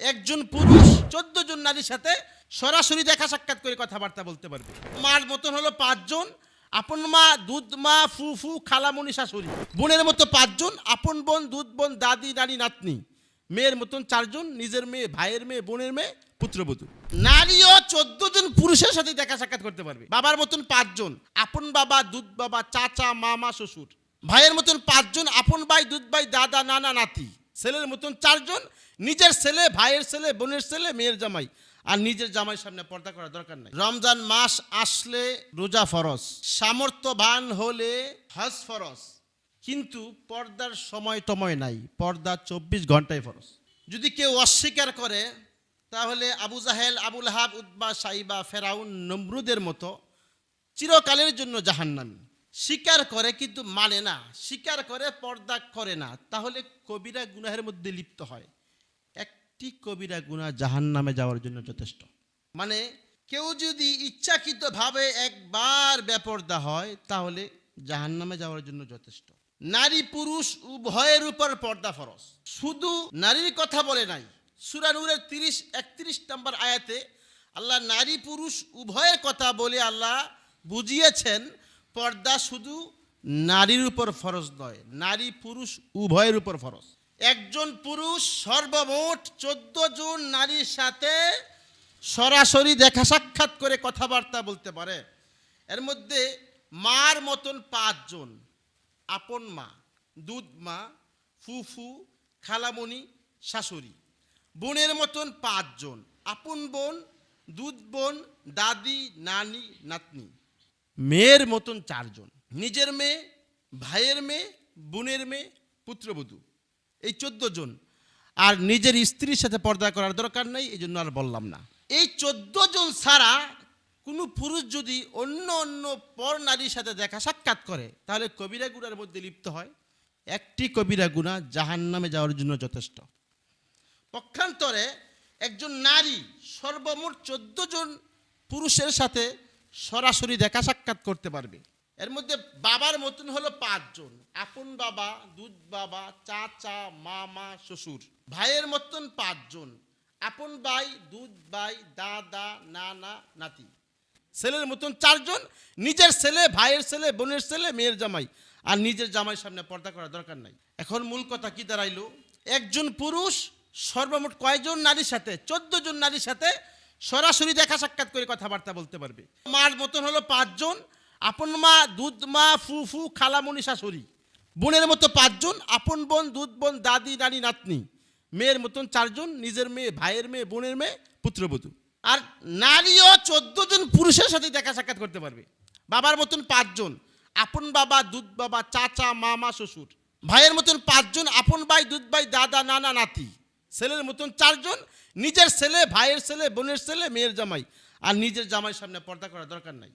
একজন পুরুষ চোদ্দ জন নারীর সাথে সরাসরি দেখা সাক্ষাৎ করে কথাবার্তা বলতে পারবে। মার মতন হলো পাঁচজন, আপন মা, দুধ মা, ফু ফু খালামণি শাশুড়ি। বোনের মতো পাঁচজন, আপন বোন, দুধ বোন, দাদি, নানি, নাতনি। মেয়ের মতন চারজন, নিজের মেয়ে, ভাইয়ের মেয়ে, বোনের মেয়ে, পুত্রবধূ। নারীও চোদ্দ জন পুরুষের সাথে দেখা সাক্ষাৎ করতে পারবে। বাবার মতন পাঁচজন, আপন বাবা, দুধ বাবা, চাচা, মামা, শ্বশুর। ভাইয়ের মতন পাঁচজন, আপন ভাই, দুধ ভাই, দাদা, নানা, নাতি। ছেলের মতন চারজন নিজের ছেলে, ভাইয়ের ছেলে, বোনের ছেলে, মেয়ের জামাই। আর নিজের জামাই সামনে পর্দা করার দরকার নাই। রমজান মাস আসলে রোজা ফরজ। সামর্থ্যবান হলে হজ ফরজ। কিন্তু পর্দার সময় টময় নাই। পর্দা চব্বিশ ঘন্টায় ফরজ। যদি কেউ অস্বীকার করে, তাহলে আবু জাহেল, আবুল হাব উদ্বা সাইবা, ফেরাউন, নমরুদের মতো চিরকালের জন্য জাহান্নামী। স্বীকার করে কিন্তু মানে না। স্বীকার করে, পর্দা করে না। তাহলে কবিরা গুনাহের মধ্যে লিপ্ত হয়। একটি কবিরা গুনাহ জাহান্নামে যাওয়ার জন্য যথেষ্ট। মানে কেউ যদি ইচ্ছাকৃতভাবে একবার বেপর্দা হয়, তাহলে জাহান্নামে যাওয়ার জন্য যথেষ্ট। নারী পুরুষ উভয়ের উপর পর্দা ফরজ। শুধু নারীর কথা বলে নাই সুরানুরের তিরিশ, একত্রিশ নম্বর আয়াতে আল্লাহ নারী পুরুষ উভয়ের কথা বলে আল্লাহ বুঝিয়েছেন, পর্দা শুধু নারীর উপর ফরজ নয়, নারী পুরুষ উভয়ের উপর ফরজ। একজন পুরুষ সর্বমোট চোদ্দ জন নারীর সাথে সরাসরি দেখা সাক্ষাৎ করে কথাবার্তা বলতে পারে। এর মধ্যে মার মতন পাঁচজন আপন মা, দুধ মা, ফুফু, খালামণি, শাশুড়ি। বোনের মতন পাঁচজন আপন বোন, দুধ বোন, দাদি, নানি, নাতনি। মেয়ের মতন চারজন নিজের মেয়ে, ভাইয়ের মেয়ে, বোনের মেয়ে, পুত্রবধূ। এই চোদ্দ জন। আর নিজের স্ত্রীর সাথে পর্দা করার দরকার নেই এই জন্য আর বললাম না। এই চোদ্দ জন ছাড়া কোনো পুরুষ যদি অন্য অন্য পর নারীর সাথে দেখা সাক্ষাৎ করে, তাহলে কবিরা গুণার মধ্যে লিপ্ত হয়। একটি কবিরা গুণা জাহান নামে যাওয়ার জন্য যথেষ্ট। পক্ষান্তরে একজন নারী সর্বমোট চোদ্দ জন পুরুষের সাথে সরাসরি দেখা সাক্ষাৎ করতে পারবে। এর মধ্যে বাবার মতন হলো পাঁচজন। আপন বাবা, দুধ বাবা, চাচা, মামা, শ্বশুর। ভাইয়ের মতন পাঁচজন। আপন ভাই, দুধ ভাই, দাদা, নানা, নাতি। ছেলের মতন চারজন। নিজের ছেলে, ভাইয়ের ছেলে, বোনের ছেলে, মেয়ের জামাই। আর নিজের জামাই সামনে পর্দা করার দরকার নাই। এখন মূল কথা কি দাঁড়াইলো? একজন পুরুষ, সর্বমোট কয়জন নারীর সাথে, চোদ্দ জন নারীর সাথে সরাসরি দেখা সাক্ষাৎ করে কথাবার্তা বলতে পারবে? মার মতন হলো পাঁচজন। আপন মা, দুধ মা, ফু ফু খালামণি শাশুড়ি। বোনের মতো পাঁচজন, আপন বোন, দুধ বোন, দাদি, নানি, নাতনি। মেয়ের মতন চারজন, নিজের মেয়ে, ভাইয়ের মেয়ে, বোনের মেয়ে, পুত্রবধূ। আর নারীও চোদ্দ জন পুরুষের সাথে দেখা সাক্ষাৎ করতে পারবে। বাবার মতন পাঁচজন, আপন বাবা, দুধ বাবা, চাচা, মামা, শ্বশুর। ভাইয়ের মতন পাঁচজন, আপন ভাই, দুধ ভাই, দাদা, নানা, নাতি। ছেলের মতন চারজন, নিজের ছেলে, ভাইয়ের ছেলে, বোনের ছেলে, মেয়ের জামাই। আর নিজের জামাই সামনে পর্দা করার দরকার নাই।